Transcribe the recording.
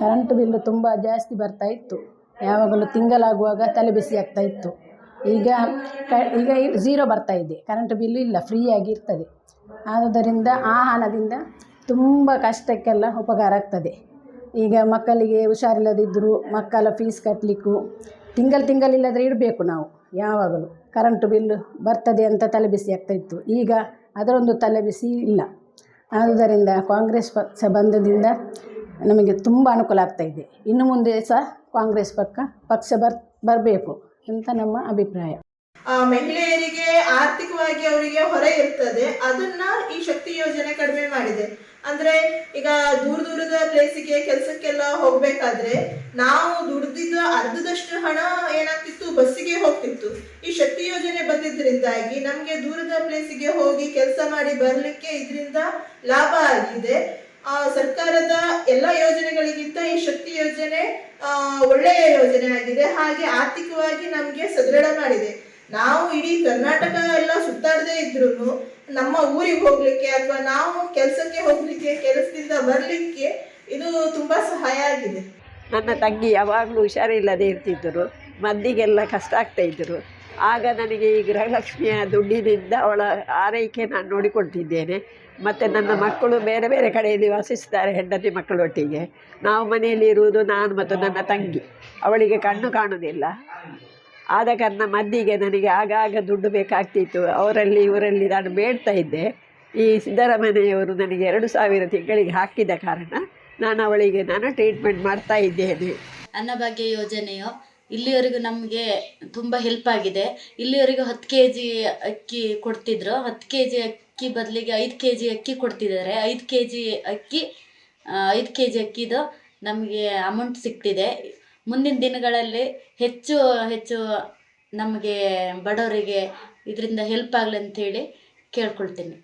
Current bill ತುಂಬ ಜಾಸ್ತಿ ಬರ್ತಾ ಇತ್ತು. ಯಾವಾಗಲೂ ತಿಂಗಳಾಗುವಾಗ ತಲೆ ಬಿಸಿ ಆಗ್ತಾ ಇತ್ತು. ಈಗ ಕ, ಈಗ ಝೀರೋ ಬರ್ತಾ ಇದೆ. ಕರೆಂಟ್ ಬಿಲ್ಲು ಇಲ್ಲ ಫ್ರೀಯಾಗಿ ಇರ್ತದೆ. ಆದುದರಿಂದ ಆ ಹಣದಿಂದ ತುಂಬ ಕಷ್ಟಕ್ಕೆಲ್ಲ ಉಪಕಾರ ಆಗ್ತದೆ. ಈಗ ಮಕ್ಕಳಿಗೆ ಹುಷಾರಿಲ್ಲದಿದ್ದರೂ ಮಕ್ಕಳ ಫೀಸ್ ಕಟ್ಟಲಿಕ್ಕೂ ತಿಂಗಳು ತಿಂಗಳಿಲ್ಲದ್ರೆ ಇಡಬೇಕು ನಾವು, ಯಾವಾಗಲೂ. ಕರೆಂಟ್ ಬಿಲ್ಲು ಬರ್ತದೆ ಅಂತ ತಲೆ ಬಿಸಿ ಆಗ್ತಾ ಇತ್ತು. ಈಗ ಅದರೊಂದು ತಲೆ ಬಿಸಿ ಇಲ್ಲ. ಆದುದರಿಂದ ಕಾಂಗ್ರೆಸ್ ಪಕ್ಷ ಬಂದದಿಂದ ನಮಗೆ ತುಂಬ ಅನುಕೂಲ ಆಗ್ತಾ ಇದೆ. ಇನ್ನು ಮುಂದೆ ಸಹ ಕಾಂಗ್ರೆಸ್ ಪಕ್ಕ ಪಕ್ಷ ಬರ್, ಬರಬೇಕು ಅಂತ ನಮ್ಮ ಅಭಿಪ್ರಾಯ. ಮಹಿಳೆಯರಿಗೆ ಆರ್ಥಿಕವಾಗಿ ಅವರಿಗೆ ಹೊರೆ ಇರ್ತದೆ. ಅದನ್ನ ಈ ಶಕ್ತಿ ಯೋಜನೆ ಕಡಿಮೆ ಮಾಡಿದೆ. ಅಂದ್ರೆ ಈಗ ದೂರ ದೂರದ ಪ್ಲೇಸಿಗೆ ಕೆಲಸಕ್ಕೆಲ್ಲ ಹೋಗ್ಬೇಕಾದ್ರೆ ನಾವು ದುಡ್ದಿದ್ದ ಅರ್ಧದಷ್ಟು ಹಣ ಏನಾಗ್ತಿತ್ತು? ಬಸ್ಸಿಗೆ ಹೋಗ್ತಿತ್ತು. ಈ ಶಕ್ತಿ ಯೋಜನೆ ಬಂದಿದ್ರಿಂದಾಗಿ ನಮ್ಗೆ ದೂರದ ಪ್ಲೇಸಿಗೆ ಹೋಗಿ ಕೆಲಸ ಮಾಡಿ ಬರ್ಲಿಕ್ಕೆ ಇದರಿಂದ ಲಾಭ ಆಗಿದೆ. ಆ, ಸರ್ಕಾರದ ಎಲ್ಲ ಯೋಜನೆಗಳಿಗಿಂತ ಈ ಶಕ್ತಿ ಯೋಜನೆ ಒಳ್ಳೆಯ ಯೋಜನೆ ಆಗಿದೆ. ಹಾಗೆ ಆರ್ಥಿಕವಾಗಿ ನಮ್ಗೆ ಸದೃಢ ಮಾಡಿದೆ. ನಾವು ಇಡೀ ಕರ್ನಾಟಕ ಎಲ್ಲ ಸುತ್ತಾಡದೆ ಇದ್ರು ನಮ್ಮ ಊರಿಗೆ ಹೋಗ್ಲಿಕ್ಕೆ ಅಥವಾ ನಾವು ಕೆಲಸಕ್ಕೆ ಹೋಗ್ಲಿಕ್ಕೆ ಕೆಲಸದಿಂದ ಬರ್ಲಿಕ್ಕೆ ಇದು ತುಂಬಾ ಸಹಾಯ ಆಗಿದೆ. ನನ್ನ ತಂಗಿ ಯಾವಾಗಲೂ ಹುಷಾರಿಲ್ಲದೆ ಇರ್ತಿದ್ದರು. ಮಂದಿಗೆಲ್ಲ ಕಷ್ಟ ಆಗ್ತಾ ಇದ್ದರು. ಆಗ ನನಗೆ ಈ ಗೃಹಲಕ್ಷ್ಮಿಯ ದುಡ್ಡಿನಿಂದ ಅವಳ ಆರೈಕೆ ನಾನು ನೋಡಿಕೊಳ್ತಿದ್ದೇನೆ. ಮತ್ತು ನನ್ನ ಮಕ್ಕಳು ಬೇರೆ ಬೇರೆ ಕಡೆಯಲ್ಲಿ ವಾಸಿಸ್ತಾರೆ ಹೆಂಡತಿ ಮಕ್ಕಳೊಟ್ಟಿಗೆ ನಾವು ಮನೆಯಲ್ಲಿ ಇರುವುದು ನಾನು ಮತ್ತು ನನ್ನ ತಂಗಿ. ಅವಳಿಗೆ ಕಣ್ಣು ಕಾಣುವುದಿಲ್ಲ. ಆದ ಕಾರಣ ಮದ್ದಿಗೆ ನನಗೆ ಆಗಾಗ ದುಡ್ಡು ಬೇಕಾಗ್ತಿತ್ತು. ಅವರಲ್ಲಿ, ಇವರಲ್ಲಿ ನಾನು ಬೇಡ್ತಾ ಇದ್ದೆ. ಈ ಸಿದ್ದರಾಮಯ್ಯವರು ನನಗೆ ಎರಡು ಸಾವಿರ ತಿಂಗಳಿಗೆ ಹಾಕಿದ ಕಾರಣ ನಾನು ಅವಳಿಗೆ ನಾನು ಟ್ರೀಟ್ಮೆಂಟ್ ಮಾಡ್ತಾ ಇದ್ದೇನೆ. ಅನ್ನಭಾಗ್ಯ ಯೋಜನೆಯು ಇಲ್ಲಿವರೆಗೂ ನಮಗೆ ತುಂಬ ಹೆಲ್ಪ್ ಆಗಿದೆ. ಇಲ್ಲಿವರೆಗೂ ಹತ್ತು ಕೆ ಜಿ ಅಕ್ಕಿ ಕೊಡ್ತಿದ್ದರು ಹತ್ತು ಕೆ ಜಿ ಅಕ್ಕಿ ಬದಲಿಗೆ ಐದು ಕೆ ಜಿ ಅಕ್ಕಿ ಕೊಡ್ತಿದ್ದಾರೆ. ಐದು ಕೆ ಜಿ ಅಕ್ಕಿ ಐದು ಕೆ ಜಿ ಅಕ್ಕಿದು ನಮಗೆ ಅಮೌಂಟ್ ಸಿಕ್ತಿದೆ ಮುಂದಿನ ದಿನಗಳಲ್ಲಿ ಹೆಚ್ಚು ಹೆಚ್ಚು ನಮಗೆ ಬಡವರಿಗೆ ಇದರಿಂದ ಹೆಲ್ಪ್ ಆಗಲಿ ಅಂತೇಳಿ ಕೇಳ್ಕೊಳ್ತೀನಿ.